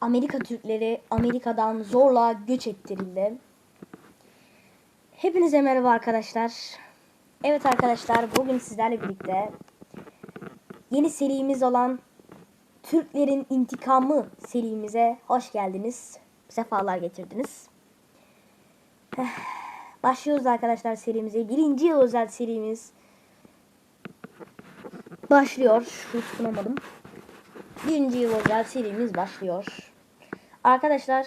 Amerika Türkleri Amerika'dan zorla göç ettirildi. Hepinize merhaba arkadaşlar. Evet arkadaşlar bugün sizlerle birlikte yeni serimiz olan Türklerin İntikamı serimize hoş geldiniz. Sefalar getirdiniz. Başlıyoruz arkadaşlar serimize. Birinci yıl özel serimiz başlıyor. Şu tutunamadım. Birinci yıl özel serimiz başlıyor. Arkadaşlar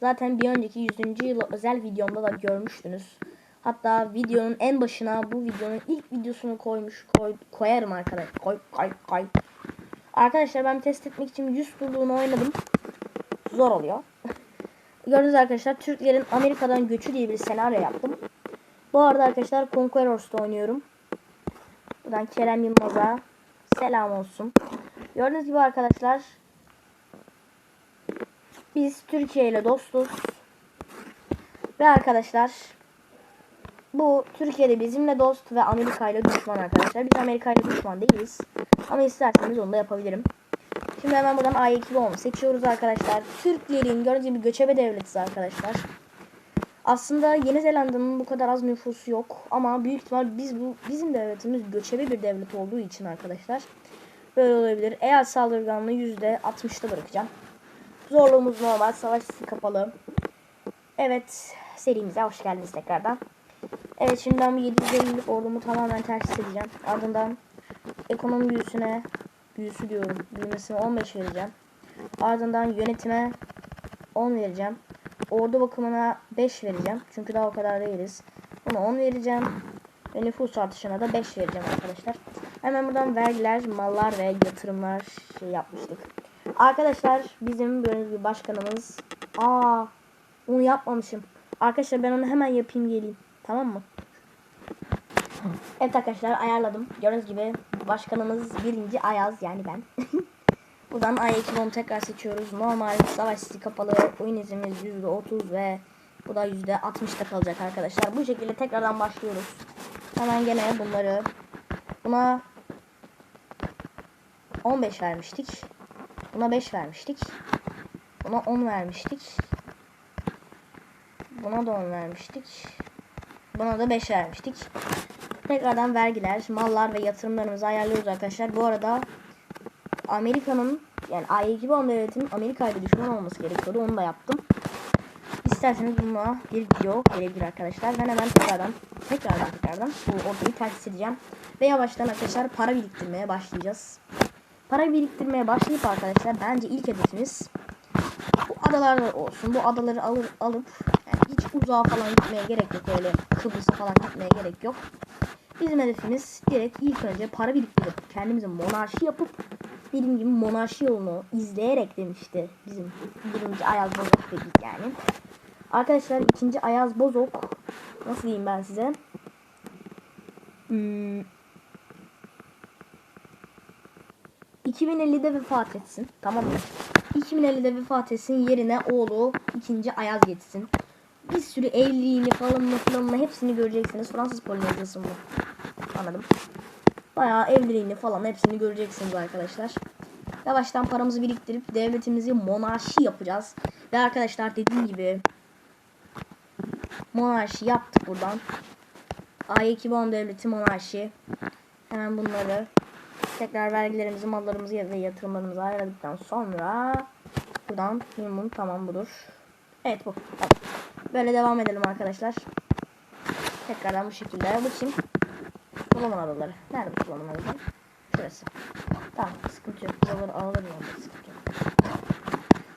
zaten bir önceki 100. yıl özel videomda da görmüştünüz. Hatta videonun en başına bu videonun ilk videosunu koymuş koy, koyarım arkadaşlar. Koy koy koy. Arkadaşlar ben test etmek için 100 bulduğunu oynadım. Zor oluyor. Gördüğünüz arkadaşlar Türklerin Amerika'dan göçü diye bir senaryo yaptım. Bu arada arkadaşlar Conqueror'da oynuyorum. Buradan Kerem Yılmaz'a selam olsun. Gördüğünüz gibi arkadaşlar biz Türkiye ile dostuz. Ve arkadaşlar bu Türkiye'de bizimle dost ve Amerika ile düşman arkadaşlar. Biz Amerika ile düşman değiliz. Ama isterseniz onu da yapabilirim. Şimdi hemen buradan A2 seçiyoruz arkadaşlar. Türklerin gördüğünüz gibi göçebe devletiz arkadaşlar. Aslında Yeni Zelanda'nın bu kadar az nüfusu yok ama büyük ihtimal biz bu bizim devletimiz göçebe bir devlet olduğu için arkadaşlar böyle olabilir. Eğer saldırganlığı %60'da bırakacağım. Zorluğumuz normal, savaş kapalı. Evet, serimize hoş geldiniz tekrardan. Evet, şimdi ben bu 750'lik ordumu tamamen ters edeceğim. Ardından ekonomi büyüsüne, büyüsü diyorum, büyümesine 15 vereceğim. Ardından yönetime 10 vereceğim. Ordu bakımına 5 vereceğim. Çünkü daha o kadar değiliz. Buna 10 vereceğim. Ve nüfus artışına da 5 vereceğim arkadaşlar. Hemen buradan vergiler, mallar ve yatırımlar şey yapmıştık. Arkadaşlar bizim gibi başkanımız. Aa, onu yapmamışım. Arkadaşlar ben onu hemen yapayım geleyim. Tamam mı? Evet arkadaşlar ayarladım. Gördüğünüz gibi başkanımız birinci Ayaz yani ben. Buradan ay tekrar seçiyoruz. Normal savaş sesi kapalı. Oyun izimiz %30 ve bu da %60'da kalacak arkadaşlar. Bu şekilde tekrardan başlıyoruz. Hemen gene bunları buna 15 vermiştik. Buna 5 vermiştik. Buna 10 vermiştik. Buna da 10 vermiştik. Buna da 5 vermiştik. Tekrardan vergiler, mallar ve yatırımlarımızı ayarlıyoruz arkadaşlar. Bu arada Amerika'nın yani A2 bomba devletinin Amerika ile düşman olması gerekiyordu. Onu da yaptım. İsterseniz bununla bir video gelebilir arkadaşlar. Ben hemen tekrardan tekrardan tekrardan bu orduyu ters edeceğim. Ve yavaştan arkadaşlar para biriktirmeye başlayacağız. Para biriktirmeye başlayıp arkadaşlar bence ilk hedefimiz bu adalar olsun. Bu adaları alır, alıp yani hiç uzağa falan gitmeye gerek yok. Öyle Kıbrıs'a falan gitmeye gerek yok. Bizim hedefimiz direkt ilk önce para biriktirip kendimize monarşi yapıp dediğim gibi monarşi yolunu izleyerek demişti bizim birinci Ayaz Bozok dedik yani. Arkadaşlar ikinci Ayaz Bozok nasıl diyeyim ben size? Hmm. 2050'de vefat etsin. Tamam mı? 2050'de vefat etsin yerine oğlu ikinci Ayaz geçsin. Bir sürü evliliğini falan falan hepsini göreceksiniz. Fransız Polinezyası mı? Anladım. Bayağı evliliğini falan hepsini göreceksiniz arkadaşlar. Yavaştan paramızı biriktirip devletimizi monarşi yapacağız. Ve arkadaşlar dediğim gibi monarşi yaptık buradan. A2 bon devleti monarşi. Hemen bunları tekrar vergilerimizi, mallarımızı ve yatırımlarımızı ayarladıktan sonra buradan minimum tamam budur. Evet bu. Böyle devam edelim arkadaşlar. Tekrardan bu şekilde. Bakayım. Sulaman adaları. Nerede bu sulaman adaları? Şurası. Tamam sıkıntı yok. Buraları ama sıkıntı yok.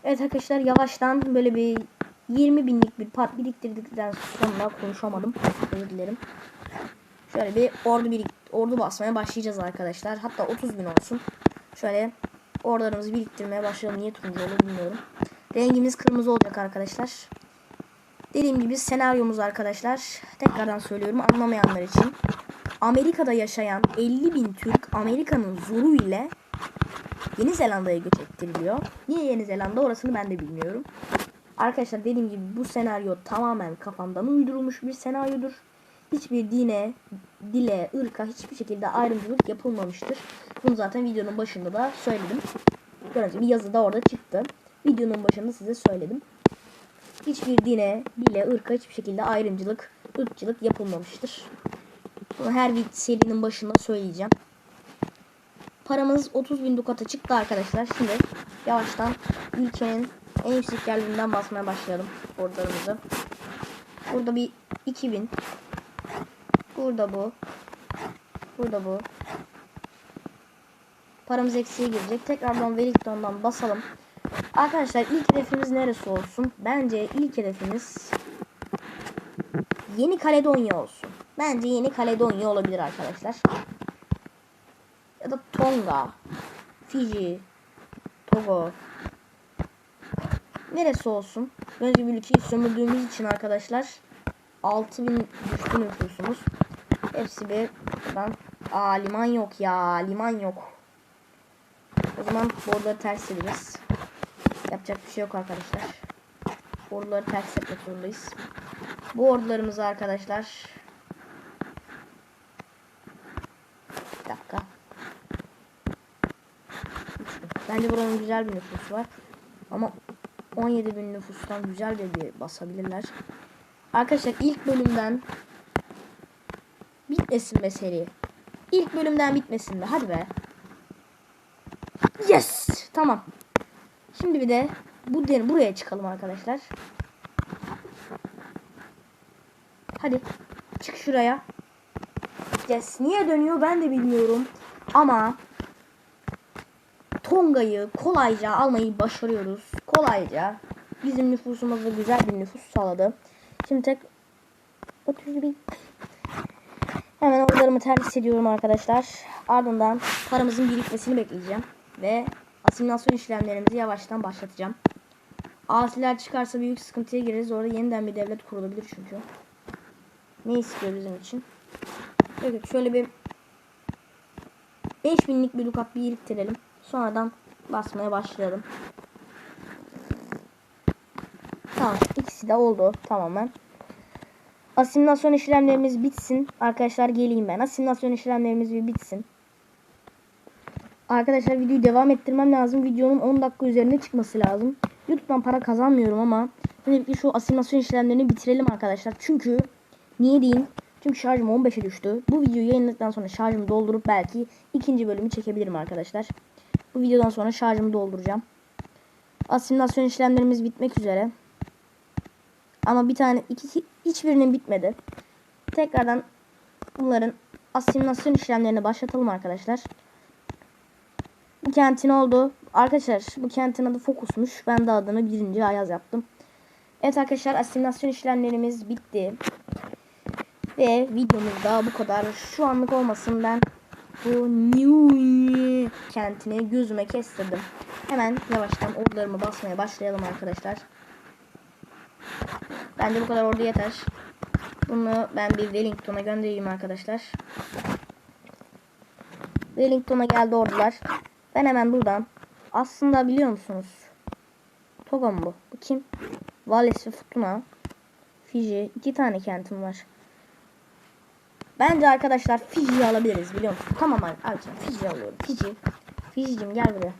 Evet arkadaşlar yavaştan böyle bir 20 binlik bir part biriktirdikten sonra konuşamadım. Özür dilerim. Şöyle bir ordu birik ordu basmaya başlayacağız arkadaşlar. Hatta 30 bin olsun. Şöyle ordularımızı biriktirmeye başlayalım. Niye turuncu olur bilmiyorum. Rengimiz kırmızı olacak arkadaşlar. Dediğim gibi senaryomuz arkadaşlar. Tekrardan söylüyorum anlamayanlar için. Amerika'da yaşayan 50 bin Türk Amerika'nın zoru ile Yeni Zelanda'ya göç ettiriliyor. Niye Yeni Zelanda orasını ben de bilmiyorum. Arkadaşlar dediğim gibi bu senaryo tamamen kafamdan uydurulmuş bir senaryodur. Hiçbir dine, dile, ırka hiçbir şekilde ayrımcılık yapılmamıştır. Bunu zaten videonun başında da söyledim. Gördüğünüz gibi yazı da orada çıktı. videonun başında size söyledim. Hiçbir dine, dile, ırka hiçbir şekilde ayrımcılık, ırkçılık yapılmamıştır. Bunu her bir serinin başında söyleyeceğim. Paramız 30 bin dukata çıktı arkadaşlar. Şimdi yavaştan ülkenin en yüksek yerlerinden basmaya başlayalım borçlarımızı. Burada bir 2000. Burada bu. Burada bu. Paramız eksiğe girecek. Tekrardan Wellington'dan basalım. Arkadaşlar ilk hedefimiz neresi olsun? Bence ilk hedefimiz Yeni Kaledonya olsun. Bence Yeni Kaledonya olabilir arkadaşlar. Ya da Tonga, Fiji, Togo. Neresi olsun? Önce bir ülkeyi sömürdüğümüz için arkadaşlar 6000 düştü nüfusumuz. Hepsi bir buradan. Aa liman yok ya. Liman yok. O zaman borları ters edeceğiz. Yapacak bir şey yok arkadaşlar. Borları ters etmek zorundayız. Bu ordularımızı arkadaşlar. Bir dakika. Bence buranın güzel bir nüfusu var. Ama 17 bin nüfustan güzel de bir basabilirler. Arkadaşlar ilk bölümden bitmesin be seri. İlk bölümden bitmesin be. Hadi be. Yes. Tamam. Şimdi bir de bu den buraya çıkalım arkadaşlar. Hadi. Çık şuraya. Yes. Niye dönüyor ben de bilmiyorum. Ama Tonga'yı kolayca almayı başarıyoruz. Kolayca. Bizim nüfusumuzda güzel bir nüfus sağladı. Şimdi tek 30 bin. Hemen oralarımı ters ediyorum arkadaşlar. Ardından paramızın birikmesini bekleyeceğim. Ve asimilasyon işlemlerimizi yavaştan başlatacağım. Asiler çıkarsa büyük sıkıntıya gireriz. Orada yeniden bir devlet kurulabilir çünkü. Ne istiyor bizim için? Evet şöyle bir 5000'lik bir lukat biriktirelim. Sonradan basmaya başlayalım. Tamam ikisi de oldu tamamen. Asimilasyon işlemlerimiz bitsin. Arkadaşlar geleyim ben. Asimilasyon işlemlerimiz bir bitsin. Arkadaşlar videoyu devam ettirmem lazım. Videonun 10 dakika üzerine çıkması lazım. YouTube'dan para kazanmıyorum ama öncelikle şu asimilasyon işlemlerini bitirelim arkadaşlar. Çünkü niye diyeyim? Çünkü şarjım 15'e düştü. Bu videoyu yayınladıktan sonra şarjımı doldurup belki ikinci bölümü çekebilirim arkadaşlar. Bu videodan sonra şarjımı dolduracağım. Asimilasyon işlemlerimiz bitmek üzere. Ama bir tane iki hiçbirinin bitmedi. Tekrardan bunların asimilasyon işlemlerini başlatalım arkadaşlar. Bu kentin oldu. Arkadaşlar bu kentin adı Fokus'muş. Ben de adını birinci ayaz yaptım. Evet arkadaşlar asimilasyon işlemlerimiz bitti. Ve videomuz da bu kadar. Şu anlık olmasın ben bu New kentini gözüme kestirdim. Hemen yavaştan ordularımı basmaya başlayalım arkadaşlar. Bence bu kadar ordu yeter. Bunu ben bir Wellington'a göndereyim arkadaşlar. Wellington'a geldi ordular. Ben hemen buradan aslında biliyor musunuz? Togo mu bu? Bu kim? Wallis ve Futuna. Fiji. iki tane kentim var. Bence arkadaşlar Fiji'yi alabiliriz biliyor musun? Tamam alacağım. Fiji alıyorum. Fiji. Fiji'cim gel buraya.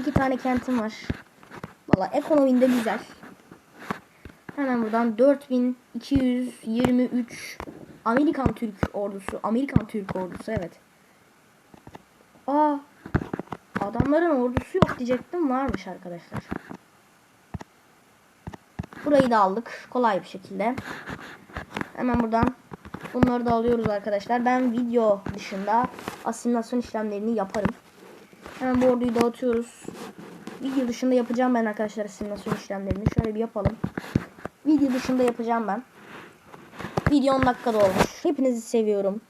İki tane kentim var. Valla ekonominde güzel. Hemen buradan 4223 Amerikan Türk ordusu. Amerikan Türk ordusu evet. Aa adamların ordusu yok diyecektim varmış arkadaşlar. Burayı da aldık kolay bir şekilde. Hemen buradan bunları da alıyoruz arkadaşlar. Ben video dışında asimilasyon işlemlerini yaparım. Hemen bu orduyu dağıtıyoruz. Video dışında yapacağım ben arkadaşlar asimilasyon işlemlerini. Şöyle bir yapalım. Video dışında yapacağım ben. Video 10 dakikada olmuş. Hepinizi seviyorum.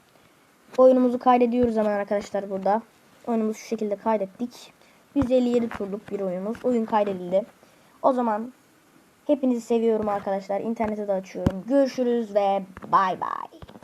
Oyunumuzu kaydediyoruz hemen arkadaşlar burada. Oyunumuzu şu şekilde kaydettik. 157 turluk bir oyunumuz. Oyun kaydedildi. O zaman hepinizi seviyorum arkadaşlar. İnternete de açıyorum. Görüşürüz ve bay bay.